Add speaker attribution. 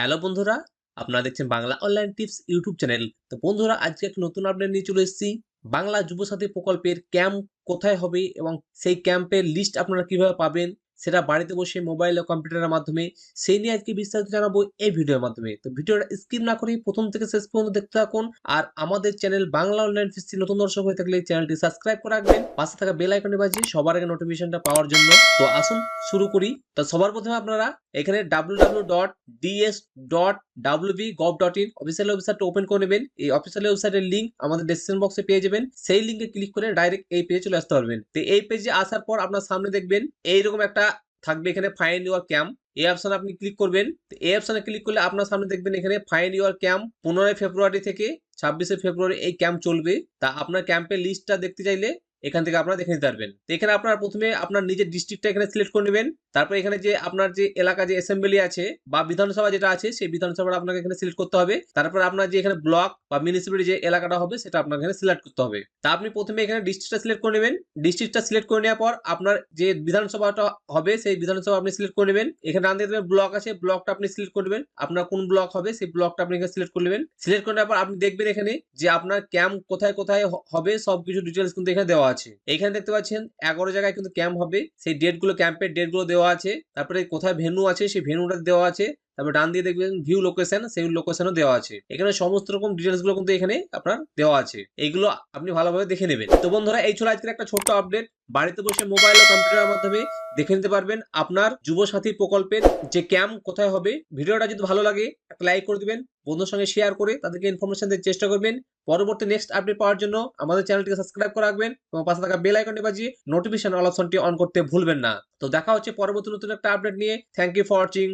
Speaker 1: Hello বন্ধুরা, আপনারা দেখছেন Bangla online tips YouTube channel তো বন্ধুরা, আজকে একটা নতুন আপডেট নিয়ে চলে এসেছি। বাংলা যুবসাথী প্রকল্পের ক্যাম্প কোথায় হবে এবং সেই ক্যাম্পের লিস্ট আপনারা কীভাবে পাবেন, সেটা বাড়িতে বসে মোবাইল ও কম্পিউটারের মাধ্যমে, সেই নিয়ে আজকে বিস্তারিত জানাব এই ভিডিওর মাধ্যমে। তো ভিডিওটা স্কিপ না করে প্রথম থেকে শেষ পর্যন্ত দেখতে থাকুন। আর আমাদের চ্যানেল বাংলা অনলাইন ফিসি নতুন দর্শক হয়ে থাকলে চ্যানেলটি সাবস্ক্রাইব করে রাখবেন। পাশে থাকা বেল আইকনে বাজিয়ে সবার আগে নোটিফিকেশনটা পাওয়ার জন্য। তো আসুন, শুরু করি। তো সবার প্রথমে আপনারা এখানে W W dot DS dot WB gov dot in official ওয়েবসাইটটা ওপেন করে নেবেন। এই অফিসিয়াল ওয়েবসাইটের লিঙ্ক আমাদের ডেসক্রিপশন বক্সে পেয়ে যাবেন। সেই লিঙ্কে ক্লিক করে ডাইরেক্ট এই পেজে চলে আসতে পারবেন। তো এই পেজে আসার পর আপনার সামনে দেখবেন এইরকম একটা থাকবে এখানে ফাইন্ড ইউর ক্যাম্প এই অপশনে আপনি ক্লিক করবেন। এই অপশনে ক্লিক করলে আপনার সামনে দেখবেন এখানে ফাইন্ড ইউর ক্যাম্প পনেরোই ফেব্রুয়ারি থেকে ছাব্বিশে ফেব্রুয়ারি এই ক্যাম্প চলবে। তা আপনার ক্যাম্পের লিস্টটা দেখতে চাইলে এখান থেকে আপনারা দেখে নিতে পারবেন। তো এখানে আপনারা প্রথমে আপনার নিজের ডিস্ট্রিক্টটা এখানে সিলেক্ট করে নেবেন। তারপর এখানে যে আপনার যে এলাকা যে অ্যাসেম্বলি আছে বা বিধানসভা যেটা আছে, সেই বিধানসভাটা আপনাকে এখানে সিলেক্ট করতে হবে। তারপর আপনার যে এখানে ব্লক বা মিউনিসিপ্যালিটি যে এলাকাটা হবে, সেটা আপনাকে এখানে সিলেক্ট করতে হবে। তা আপনি প্রথমে এখানে ডিস্ট্রিক্টটা সিলেক্ট করে নেবেন। ডিস্ট্রিক্টটা সিলেক্ট করে নেওয়ার পর আপনার যে বিধানসভাটা হবে, সেই বিধানসভা আপনি সিলেক্ট করে নেবেন। এখানে ডান দিকে ব্লক আছে ব্লকটা আপনি সিলেক্ট করে নেবেন। আপনার কোন ব্লক হবে, সেই ব্লকটা আপনি এখানে সিলেক্ট করে নেবেন। সিলেক্ট করে নেওয়ার পর আপনি দেখবেন এখানে যে আপনার ক্যাম্প কোথায় কোথায় হবে, সবকিছু ডিটেলস কিন্তু এখানে দেওয়া আছে। এখানে দেখতে পাচ্ছেন এগারো জায়গায় কিন্তু ক্যাম্প হবে। সেই ডেটগুলো ক্যাম্পের ডেটগুলো দেওয়া আছে। তারপরে কোথায় ভেন্যু আছে, সেই ভেন্যুটা দেওয়া আছে। তারপর ডান দিয়ে দেখবেন ভিউ লোকেশন সেই লোকেশনও দেওয়া আছে। এখানে সমস্ত রকম ডিটেলসগুলো কিন্তু এখানে আপনার দেওয়া আছে। এইগুলো আপনি ভালোভাবে দেখে নেবেন। তো বন্ধুরা, এই ছিল আজকের একটা ছোট্ট আপডেট বাড়িতে বসে মোবাইল ও কম্পিউটারের মাধ্যমে দেখে নিতে পারবেন আপনার যুব সাথী প্রকল্পের যে ক্যাম্প কোথায় হবে। ভিডিওটা যদি ভালো লাগে, একটা লাইক করে দিবেন, বন্ধুর সঙ্গে শেয়ার করে তাদেরকে ইনফরমেশন দেওয়ার চেষ্টা করবেন। পরবর্তী নেক্সট আপডেট পাওয়ার জন্য আমাদের চ্যানেলটিকে সাবস্ক্রাইব করে রাখবেন এবং পাশে থাকা বেল আইকনটি বাজিয়ে নোটিফিকেশন অপশনটি অন করতে ভুলবেন না। তো দেখা হচ্ছে পরবর্তী নতুন একটা আপডেট নিয়ে। Thank you for watching